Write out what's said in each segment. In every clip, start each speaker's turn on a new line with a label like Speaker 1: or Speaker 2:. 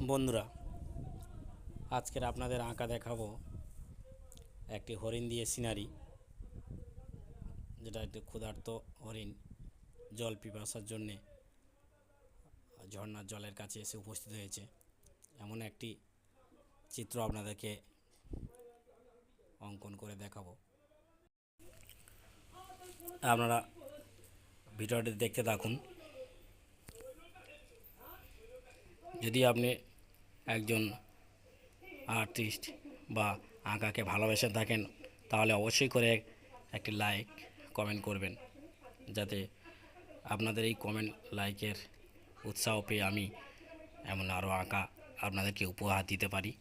Speaker 1: বন্ধুরা, আজকের আপনাদের আঁকা দেখাবো একটি হরিণ দিয়ে সিনারি, যেটা একটি ক্ষুধার্ত হরিণ জল পিপাসার জন্যে ঝর্ণার জলের কাছে এসে উপস্থিত হয়েছে। এমন একটি চিত্র আপনাদেরকে অঙ্কন করে দেখাবো। আপনারা ভিডিওটি দেখতে থাকুন। যদি আপনি একজন আর্টিস্ট বা আঁকাকে ভালোবেসে থাকেন, তাহলে অবশ্যই করে একটি লাইক কমেন্ট করবেন। যাতে আপনাদের এই কমেন্ট লাইকের উৎসাহ পেয়ে আমি এমন আরও আঁকা আপনাদেরকে উপহার দিতে পারি।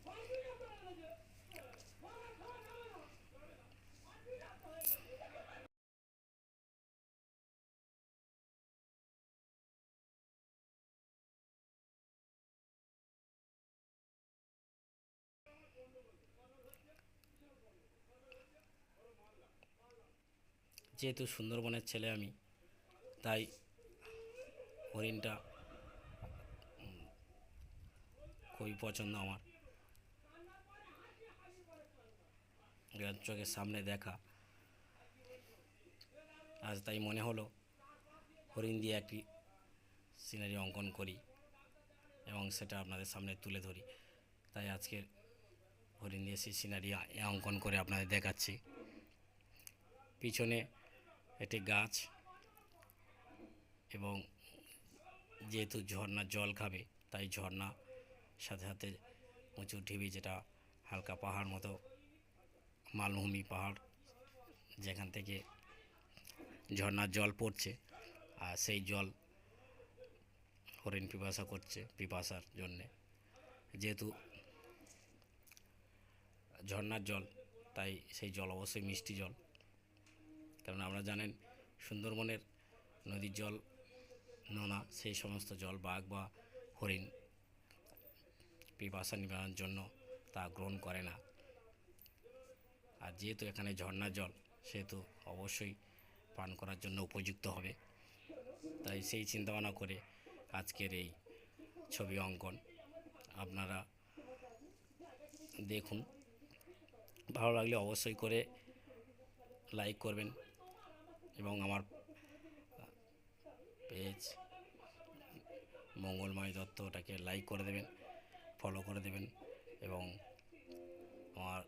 Speaker 1: যেহেতু সুন্দরবনের ছেলে আমি, তাই হরিণটা খুবই পছন্দ আমার। চোখের সামনে দেখা। আজ তাই মনে হলো, হরিণ দিয়ে একটি সিনারি অঙ্কন করি এবং সেটা আপনাদের সামনে তুলে ধরি। তাই আজকের হরিণ দিয়ে সেই সিনারি অঙ্কন করে আপনাদের দেখাচ্ছি। পিছনে একটি গাছ এবং যেহেতু ঝর্ণার জল খাবে, তাই ঝর্ণা সাথে সাথে উঁচু ঢিবি যেটা হালকা পাহাড় মতো, মালভূমি পাহাড় যেখান থেকে ঝর্ণার জল পড়ছে আর সেই জল হরিণ পিপাসা করছে পিপাসার জন্যে। যেহেতু ঝর্ণার জল, তাই সেই জল অবশ্যই মিষ্টি জল। কারণ আমরা জানেন সুন্দরবনের নদীর জল, নোনা, সেই সমস্ত জল, বাঘ বা হরিণ পিপাসা নিবারণের জন্য তা গ্রহণ করে না। আর যেহেতু এখানে ঝর্ণার জল, সেহেতু অবশ্যই পান করার জন্য উপযুক্ত হবে। তাই সেই চিন্তাভাবনা করে আজকের এই ছবি অঙ্কন আপনারা দেখুন। ভালো লাগলে অবশ্যই করে লাইক করবেন এবং আমার পেজ মঙ্গলময় দত্ত, ওটাকে লাইক করে দেবেন ফলো করে দেবেন এবং আমার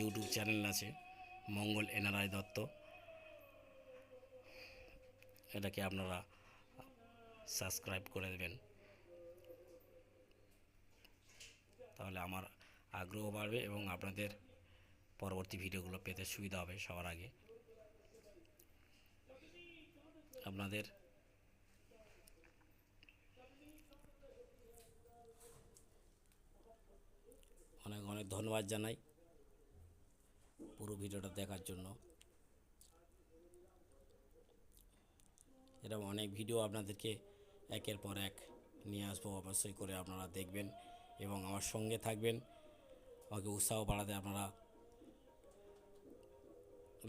Speaker 1: ইউটিউব চ্যানেল আছে, মঙ্গল এনআরআই দত্ত। এটাকে আপনারা সাবস্ক্রাইব করে দেবেন। তাহলে আমার আগ্রহ বাড়বে এবং আপনাদের পরবর্তী ভিডিওগুলো পেতে সুবিধা হবে সবার আগে। আপনাদের। অনেক অনেক ধন্যবাদ জানাই পুরো ভিডিওটা দেখার জন্য। এরকম অনেক ভিডিও আপনাদেরকে একের পর এক নিয়ে আসব, অবশ্যই করে আপনারা দেখবেন এবং আমার সঙ্গে থাকবেন। আমাকে উৎসাহ বাড়াতে আপনারা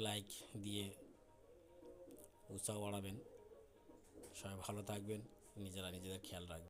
Speaker 1: লাইক দিয়ে উৎসাহ বাড়াবেন। সবাই ভালো থাকবেন নিজেরা নিজেদের খেয়াল রাখবেন।